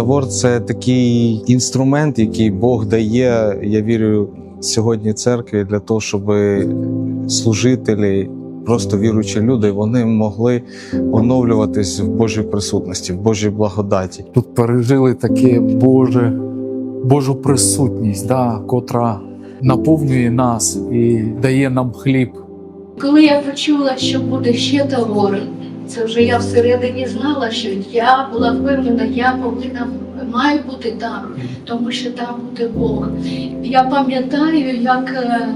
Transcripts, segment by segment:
Тавор це такий інструмент, який Бог дає, я вірю, сьогодні церкві для того, щоб служителі, просто віруючі люди, вони могли оновлюватись в Божій присутності, в Божій благодаті. Тут пережили таке Боже, Божу присутність, да, котра наповнює нас і дає нам хліб. Коли я почула, що буде ще тавор, це вже я всередині знала, що я була впевнена, я повинна маю бути там, тому що там буде Бог. Я пам'ятаю, як е,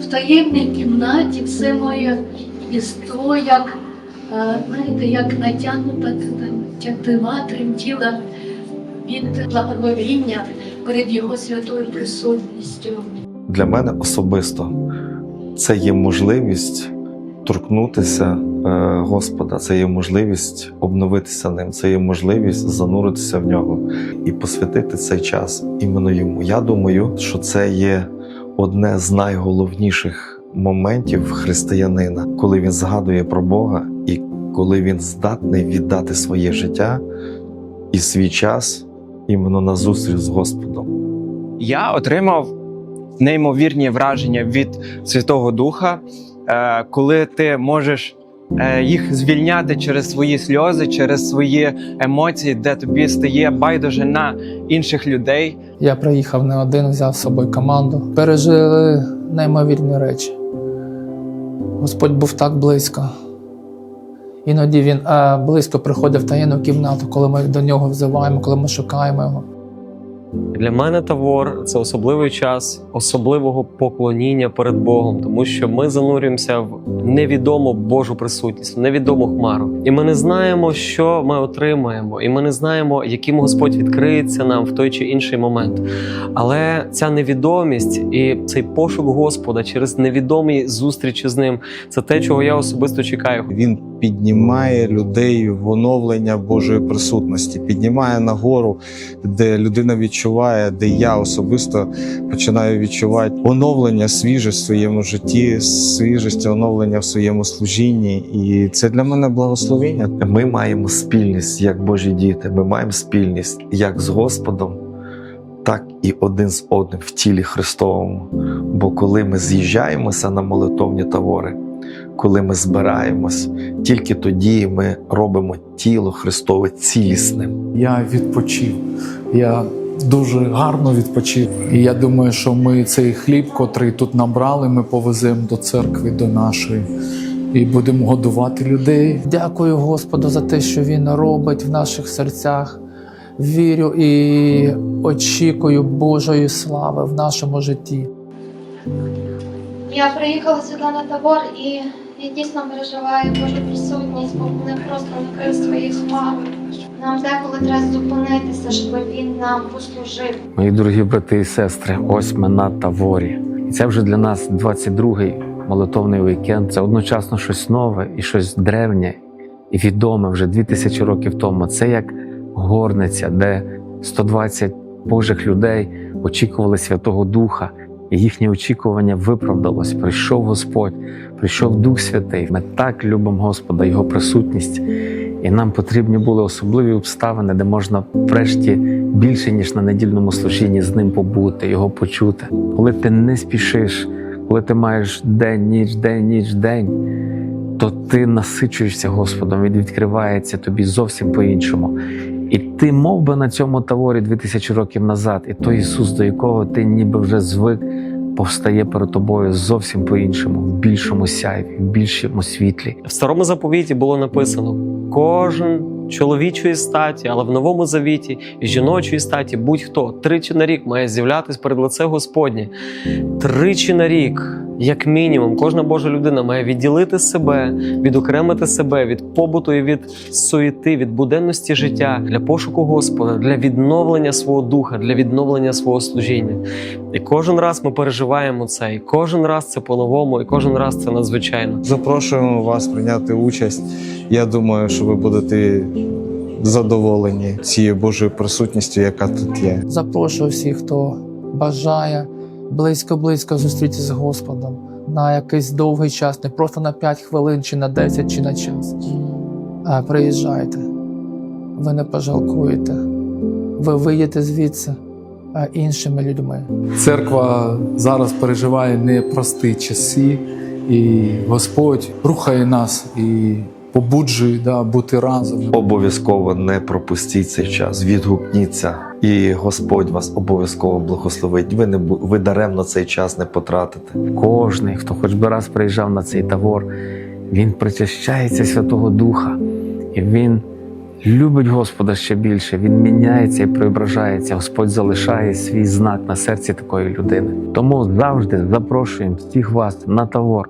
в таємній кімнаті все моє єство, як е, знаєте, як натягнута тягдива, тремтіла від благоговіння перед його святою присутністю. Для мене особисто це є можливість торкнутися Господа, це є можливість обновитися ним, це є можливість зануритися в нього і посвятити цей час іменно йому. Я думаю, що це є одне з найголовніших моментів християнина, коли він згадує про Бога і коли він здатний віддати своє життя і свій час іменно на зустріч з Господом. Я отримав неймовірні враження від Святого Духа, е, коли ти можеш е, їх звільняти через свої сльози, через свої емоції, де тобі стає байдуже на інших людей. Я приїхав не один, взяв з собою команду. Пережили неймовірні речі. Господь був так близько. Іноді він е, близько приходить в таємну кімнату, коли ми до нього взиваємо, коли ми шукаємо його. Для мене Тавор це особливий час особливого поклоніння перед Богом, тому що ми занурюємося в невідому Божу присутність, в невідому хмару. І ми не знаємо, що ми отримаємо, і ми не знаємо, яким Господь відкриється нам в той чи інший момент. Але ця невідомість і цей пошук Господа через невідомі зустрічі з ним це те, чого я особисто чекаю. Він піднімає людей в оновлення Божої присутності, піднімає нагору, де людина відчуває, де я особисто починаю відчувати оновлення, свіжість в своєму житті, свіжість оновлення в своєму служінні. І це для мене благословення. Ми маємо спільність як Божі діти. Ми маємо спільність як з Господом, так і один з одним в тілі Христовому. Бо коли ми з'їжджаємося на молитовні тавори, коли ми збираємось, тільки тоді ми робимо тіло Христове цілісним. Я відпочив. Я дуже гарно відпочив. І я думаю, що ми цей хліб, котрий тут набрали, ми повеземо до церкви, до нашої, і будемо годувати людей. Дякую Господу за те, що Він робить в наших серцях. Вірю і очікую Божої слави в нашому житті. Я приїхала сюди на табор і я дійсно переживаю Божу присутність, бо вони просто накрив своїх хмар. Нам деколи треба зупинитися, щоб він нам послужив. Мої дорогі брати і сестри, ось ми на Таворі. І це вже для нас 22-й молитовний вікенд. Це одночасно щось нове і щось древнє і відоме вже 2000 років тому. Це як горниця, де 120 Божих людей очікували Святого Духа, і їхнє очікування виправдалось. Прийшов Господь, прийшов Дух Святий. Ми так любимо Господа, Його присутність. І нам потрібні були особливі обставини, де можна врешті більше ніж на недільному служінні з ним побути, його почути. Коли ти не спішиш, коли ти маєш день, ніч, день, ніч, день, то ти насичуєшся Господом, він відкривається тобі зовсім по-іншому. І ти мов би на цьому таворі 2000 років назад, і той Ісус, до якого ти ніби вже звик, повстає перед тобою зовсім по-іншому, в більшому сяйві, в більшому світлі. В старому заповіті було написано: кожен чоловічої статі, але в новому завіті і жіночої статі будь-хто тричі на рік має з'являтись перед лице Господнє. Тричі на рік, як мінімум, кожна Божа людина має відділити себе, відокремити себе від побуту і від суєти, від буденності життя для пошуку Господа, для відновлення свого духа, для відновлення свого служіння. І кожен раз ми переживаємо це, і кожен раз це по-новому, і кожен раз це надзвичайно. Запрошуємо вас прийняти участь. Я думаю, що ви будете задоволені цією Божою присутністю, яка тут є. Запрошую всіх, хто бажає близько-близько зустрітися з Господом на якийсь довгий час, не просто на 5 хвилин, чи на 10, чи на час. А приїжджайте, ви не пожалкуєте. ви виїдете звідси іншими людьми. Церква зараз переживає непрості часи, і Господь рухає нас і побуджує да, бути разом. Обов'язково не пропустіть цей час, відгукніться, і Господь вас обов'язково благословить. Ви не ви даремно цей час не потратите. Кожний, хто хоч би раз приїжджав на цей тавор, він причащається Святого Духа, і він любить Господа ще більше. Він міняється і преображається. Господь залишає свій знак на серці такої людини. Тому завжди запрошуємо всіх вас на тавор,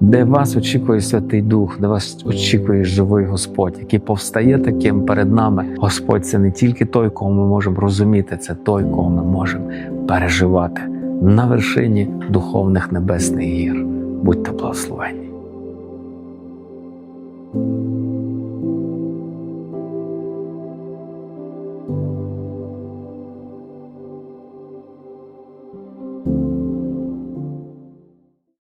де вас очікує Святий Дух, де вас очікує живий Господь, який повстає таким перед нами. Господь це не тільки той, кого ми можемо розуміти, це той, кого ми можемо переживати на вершині духовних небесних гір. Будьте благословені.